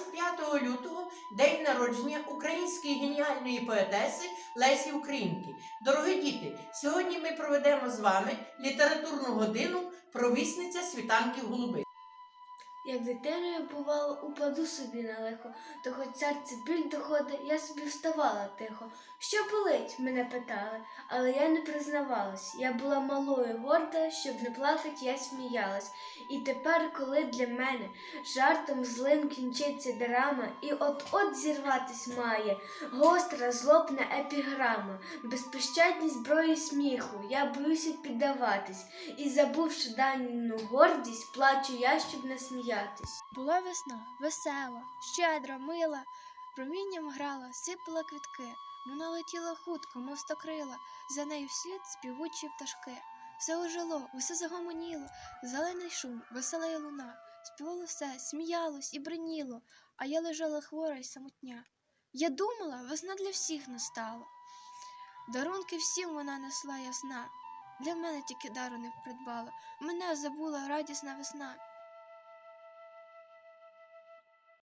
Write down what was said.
25 лютого день народження української геніальної поетеси Лесі Українки. Дорогі діти, сьогодні ми проведемо з вами літературну годину провісниця світанків голуби. Як дитиною бувало, упаду собі на лихо, то хоч серце біль доходить, я собі вставала тихо. Що болить? мене питали, але я не признавалась. Я була малою горда, щоб не плакать, я сміялась. І тепер, коли для мене жартом злим кінчиться драма, і от-от зірватись має, гостра, злобна епіграма, безпощадні зброї сміху, я боюся піддаватись, і забувши дану гордість, плачу я, щоб не сміятись. Була весна, весела, щедра, мила, промінням грала, сипала квітки. Вона летіла хутко, мов стокрила, за нею вслід співучі пташки. Все ожило, усе загомоніло, зелений шум, весела й луна, співало все, сміялось і бриніло, а я лежала хвора й самотня. Я думала, весна для всіх настала. Дарунки всім вона несла ясна. Для мене тільки дару не придбала. Мене забула радісна весна.